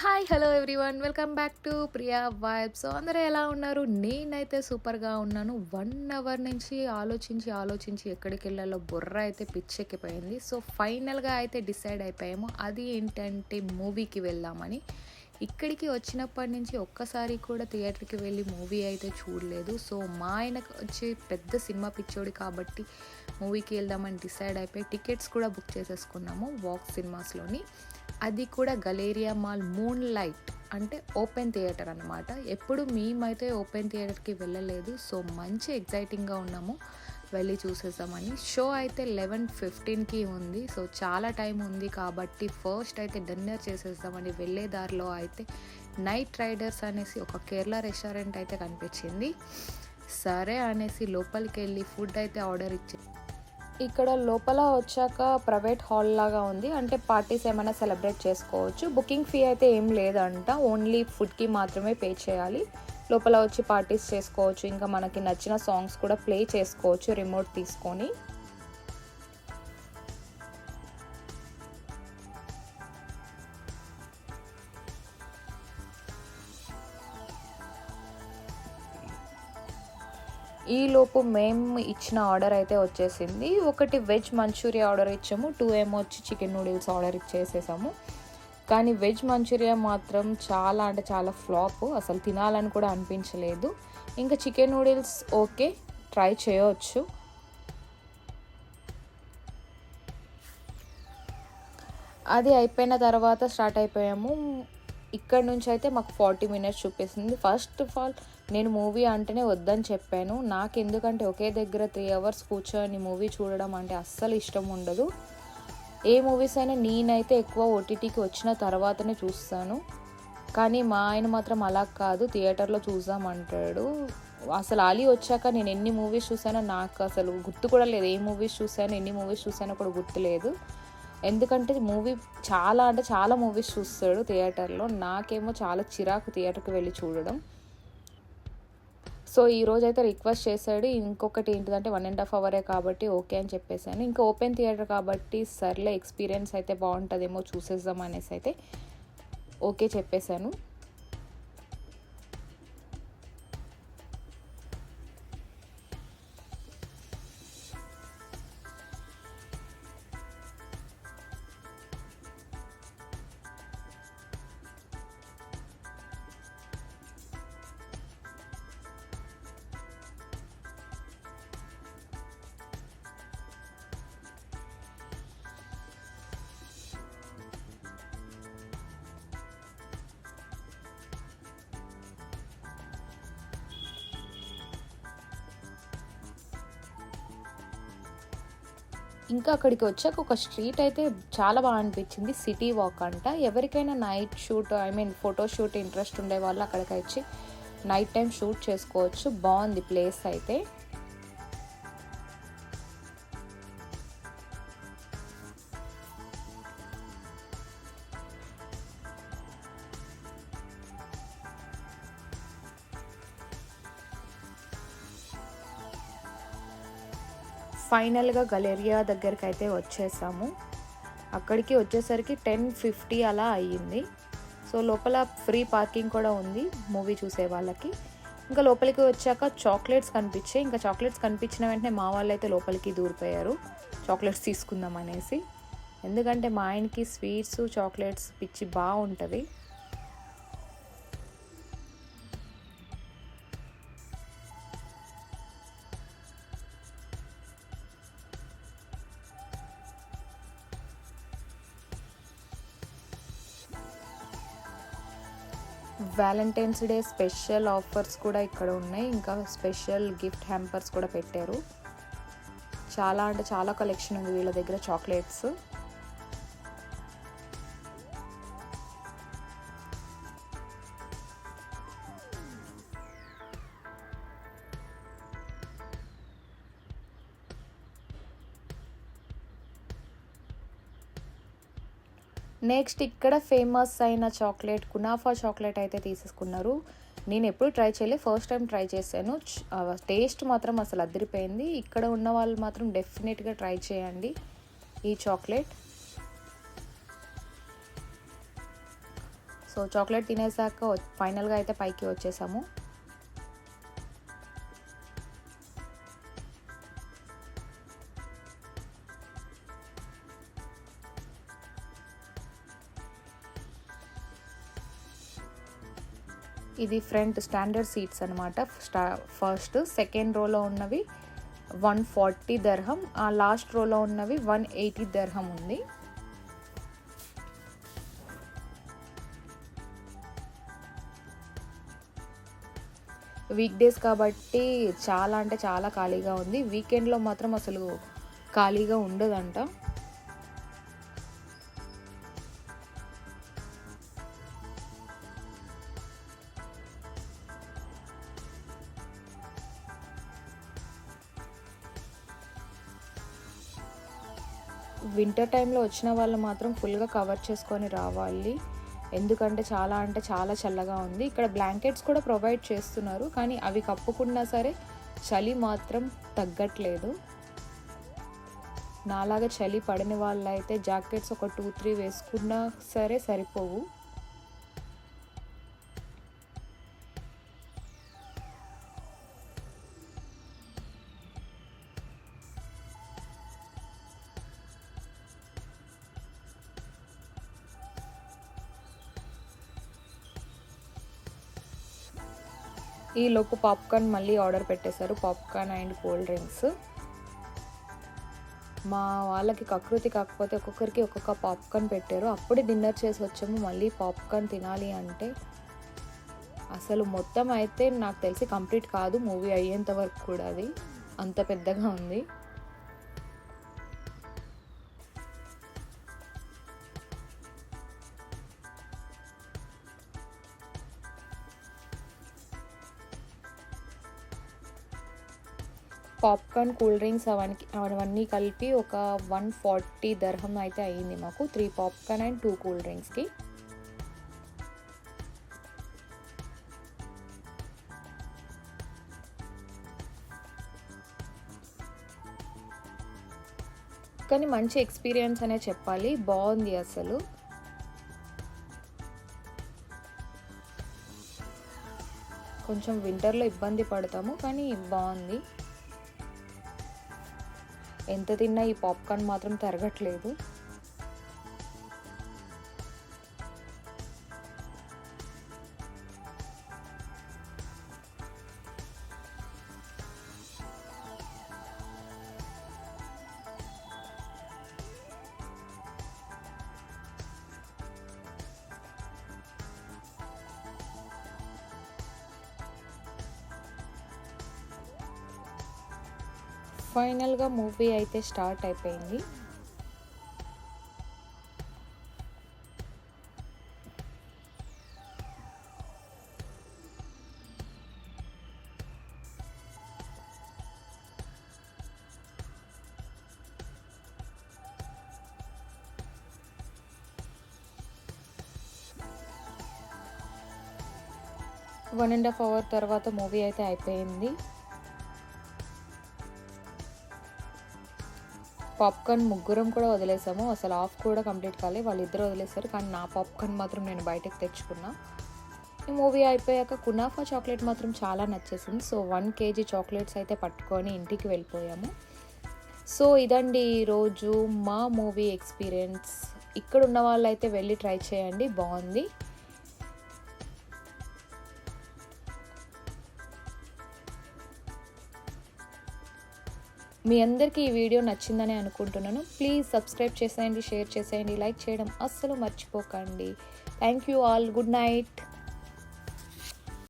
Hi hello everyone welcome back to Priya vibe so అందరూ ఎలా ఉన్నారు? నేనైతే సూపర్గా ఉన్నాను. వన్ అవర్ నుంచి ఆలోచించి ఆలోచించి ఎక్కడికి వెళ్ళాలో బుర్ర అయితే పిచ్చెక్కిపోయింది. సో ఫైనల్గా అయితే డిసైడ్ అయిపోయాము. అది ఏంటంటే మూవీకి వెళ్దామని. ఇక్కడికి వచ్చినప్పటి నుంచి ఒక్కసారి కూడా థియేటర్కి వెళ్ళి మూవీ అయితే చూడలేదు. సో మా ఆయనకు వచ్చి పెద్ద సినిమా పిచ్చోడి కాబట్టి మూవీకి వెళ్దామని డిసైడ్ అయిపోయి టికెట్స్ కూడా బుక్ చేసేసుకున్నాము. వాక్ సినిమాస్లోని అది కూడా గలేరియా మాల్ మూన్ లైట్ అంటే ఓపెన్ థియేటర్ అనమాట ఎప్పుడు మేమైతే ఓపెన్ థియేటర్కి వెళ్ళలేదు సో మంచి ఎగ్జైటింగ్గా ఉన్నాము. వెళ్ళి చూసేసామని. షో అయితే లెవెన్ ఫిఫ్టీన్కి ఉంది సో చాలా టైం ఉంది కాబట్టి ఫస్ట్ అయితే డిన్నర్ చేసేద్దామని వెళ్ళే దారిలో అయితే నైట్ రైడర్స్ అనేసి ఒక కేరళ రెస్టారెంట్ అయితే కనిపించింది. సరే అనేసి లోపలికి వెళ్ళి ఫుడ్ అయితే ఆర్డర్ ఇచ్చి ఇక్కడ లోపల వచ్చాక ప్రైవేట్ హాల్ లాగా ఉంది. అంటే పార్టీస్ ఏమైనా సెలబ్రేట్ చేసుకోవచ్చు. బుకింగ్ ఫీ అయితే ఏం లేదంట. ఓన్లీ ఫుడ్కి మాత్రమే పే చేయాలి. లోపల వచ్చి పార్టీస్ చేసుకోవచ్చు. ఇంకా మనకి నచ్చిన సాంగ్స్ కూడా ప్లే చేసుకోవచ్చు రిమోట్ తీసుకొని. ఈలోపు మేము ఇచ్చిన ఆర్డర్ అయితే వచ్చేసింది. ఒకటి వెజ్ మంచూరియా ఆర్డర్ ఇచ్చాము టూ ఏమో వచ్చి చికెన్ నూడిల్స్ ఆర్డర్ ఇచ్చేసేసాము. కానీ వెజ్ మంచూరియా మాత్రం చాలా అంటే చాలా ఫ్లాప్ అసలు తినాలని కూడా అనిపించలేదు. ఇంకా చికెన్ నూడిల్స్ ఓకే ట్రై చేయవచ్చు అది అయిపోయిన తర్వాత స్టార్ట్ అయిపోయాము. ఇక్కడ నుంచి అయితే మాకు ఫార్టీ మినిట్స్ చూపిస్తుంది. ఫస్ట్ ఆఫ్ ఆల్ నేను మూవీ అంటేనే వద్దని చెప్పాను. నాకు ఎందుకంటే ఒకే దగ్గర త్రీ అవర్స్ కూర్చొని మూవీ చూడడం అంటే అస్సలు ఇష్టం ఉండదు. ఏ మూవీస్ అయినా నేనైతే ఎక్కువ ఓటీటీకి వచ్చిన తర్వాతనే చూస్తాను. కానీ మా ఆయన మాత్రం అలా కాదు థియేటర్లో చూద్దామంటాడు. అసలు అలీ వచ్చాక నేను ఎన్ని మూవీస్ చూసానో నాకు అసలు గుర్తు కూడా లేదు. ఏ మూవీస్ చూసానో ఎన్ని మూవీస్ చూసానో కూడా గుర్తు లేదు. ఎందుకంటే మూవీ చాలా అంటే చాలా మూవీస్ చూస్తాడు థియేటర్లో. నాకేమో చాలా చిరాకు థియేటర్కి వెళ్ళి చూడడం. సో ఈ అయితే రిక్వెస్ట్ చేశాడు ఇంకొకటి ఏంటిదంటే వన్ అండ్ హాఫ్ అవరే కాబట్టి ఓకే అని చెప్పేసాను ఇంకా ఓపెన్ థియేటర్ కాబట్టి సర్లే ఎక్స్పీరియన్స్ అయితే బాగుంటుందేమో చూసేద్దాం అనేసి అయితే ఓకే చెప్పేశాను. ఇంకా అక్కడికి వచ్చాక ఒక స్ట్రీట్ అయితే చాలా బాగా అనిపించింది. సిటీ వాక్ అంట. ఎవరికైనా night shoot I mean photo shoot interest ఉండే వాళ్ళు అక్కడికి వచ్చి నైట్ టైం షూట్ చేసుకోవచ్చు. బాగుంది ప్లేస్ అయితే. ఫైనల్గా గలేరియా దగ్గరికి అయితే వచ్చేసాము. అక్కడికి వచ్చేసరికి టెన్ ఫిఫ్టీ అలా అయ్యింది. సో లోపల ఫ్రీ పార్కింగ్ కూడా ఉంది మూవీ చూసే వాళ్ళకి. ఇంకా లోపలికి వచ్చాక చాక్లెట్స్ కనిపించాయి. ఇంకా చాక్లెట్స్ కనిపించిన వెంటనే మా వాళ్ళు అయితే లోపలికి దూరిపోయారు. చాక్లెట్స్ తీసుకుందాం అనేసి. ఎందుకంటే మా ఆయనకి స్వీట్స్ చాక్లెట్స్ పిచ్చి బాగుంటుంది. వ్యాలంటైన్స్ డే స్పెషల్ ఆఫర్స్ కూడా ఇక్కడ ఉన్నాయి. ఇంకా స్పెషల్ గిఫ్ట్ హ్యాంపర్స్ కూడా పెట్టారు. చాలా అంటే చాలా కలెక్షన్ ఉంది వీళ్ళ దగ్గర చాక్లెట్స్ నెక్స్ట్ ఇక్కడ ఫేమస్ అయిన చాక్లెట్ కునాఫా చాక్లెట్ అయితే తీసేసుకున్నారు. నేను ఎప్పుడు ట్రై చేయలేదు. ఫస్ట్ టైం ట్రై చేశాను. టేస్ట్ మాత్రం అసలు అదిరిపోయింది. ఇక్కడ ఉన్న వాళ్ళు మాత్రం డెఫినెట్గా ట్రై చేయండి ఈ చాక్లెట్ సో సో చాక్లెట్ తినేసాక ఫైనల్గా అయితే పైకి వచ్చేసాము. ఇది ఫ్రంట్ స్టాండర్డ్ సీట్స్ అనమాట స్టా ఫస్ట్ సెకండ్ రోలో ఉన్నవి వన్ ఫార్టీ దర్హం ఆ లాస్ట్ రోలో ఉన్నవి వన్ ఎయిటీ దర్హం ఉంది. వీక్ డేస్ కాబట్టి చాలా అంటే చాలా ఖాళీగా ఉంది. వీకెండ్లో మాత్రం అసలు ఖాళీగా ఉండదంట. వింటర్ టైంలో వచ్చిన వాళ్ళు మాత్రం ఫుల్గా కవర్ చేసుకొని రావాలి. ఎందుకంటే చాలా అంటే చాలా చల్లగా ఉంది. ఇక్కడ బ్లాంకెట్స్ కూడా ప్రొవైడ్ చేస్తున్నారు. కానీ అవి కప్పుకున్నా సరే చలి మాత్రం తగ్గట్లేదు. నాలాగా చలి పడిన వాళ్ళైతే జాకెట్స్ ఒక టూ త్రీ వేసుకున్నా సరే సరిపోవు. ఈ లోపు పాప్కార్న్ మళ్ళీ ఆర్డర్ పెట్టేశారు. Popcorn and cool drinks. మా వాళ్ళకి కకృతి కాకపోతే ఒక్కొక్కరికి ఒక్కొక్క పాప్కార్న్ పెట్టారు. అప్పుడే డిన్నర్ చేసి వచ్చాము. మళ్ళీ పాప్కార్న్ తినాలి అంటే అసలు మొత్తం అయితే నాకు తెలిసి కంప్లీట్ కాదు. మూవీ అయ్యేంత వరకు కూడా అది అంత పెద్దగా ఉంది. పాప్కార్న్ కూల్ డ్రింక్స్ అవన్నీ అవన్నీ కలిపి ఒక వన్ ఫార్టీ దర్హం అయితే అయ్యింది మాకు. Three popcorn and two cool డ్రింక్స్కి కానీ మంచి ఎక్స్పీరియన్స్ అనే చెప్పాలి. బాగుంది అసలు. కొంచెం వింటర్లో ఇబ్బంది పడతాము కానీ బాగుంది. ఎంత తిన్నా ఈ పాప్కార్న్ మాత్రం తరగట్లేదు. ఫైనల్గా మూవీ అయితే స్టార్ట్ అయిపోయింది. వన్ అండ్ హాఫ్ అవర్ తర్వాత మూవీ అయితే అయిపోయింది. పాప్కార్న్ ముగ్గురం కూడా వదిలేసాము. అసలు ఆఫ్ కూడా కంప్లీట్ కాలే. వాళ్ళిద్దరు వదిలేశారు కానీ నా పాప్కార్న్ మాత్రం నేను బయటకు తెచ్చుకున్నా. ఈ మూవీ అయిపోయాక కునాఫా చాక్లెట్ మాత్రం చాలా నచ్చేసింది. సో వన్ కేజీ చాక్లెట్స్ అయితే పట్టుకొని ఇంటికి వెళ్ళిపోయాము. సో ఇదండి ఈరోజు మా మూవీ ఎక్స్పీరియన్స్. ఇక్కడ ఉన్న వాళ్ళైతే వెళ్ళి ట్రై చేయండి. బాగుంది. మీ అందరికీ ఈ వీడియో నచ్చిందని అనుకుంటున్నాను. ప్లీజ్ సబ్స్క్రైబ్ చేసేయండి షేర్ చేసేయండి లైక్ చేయడం అస్సలు మర్చిపోకండి. Thank you all good night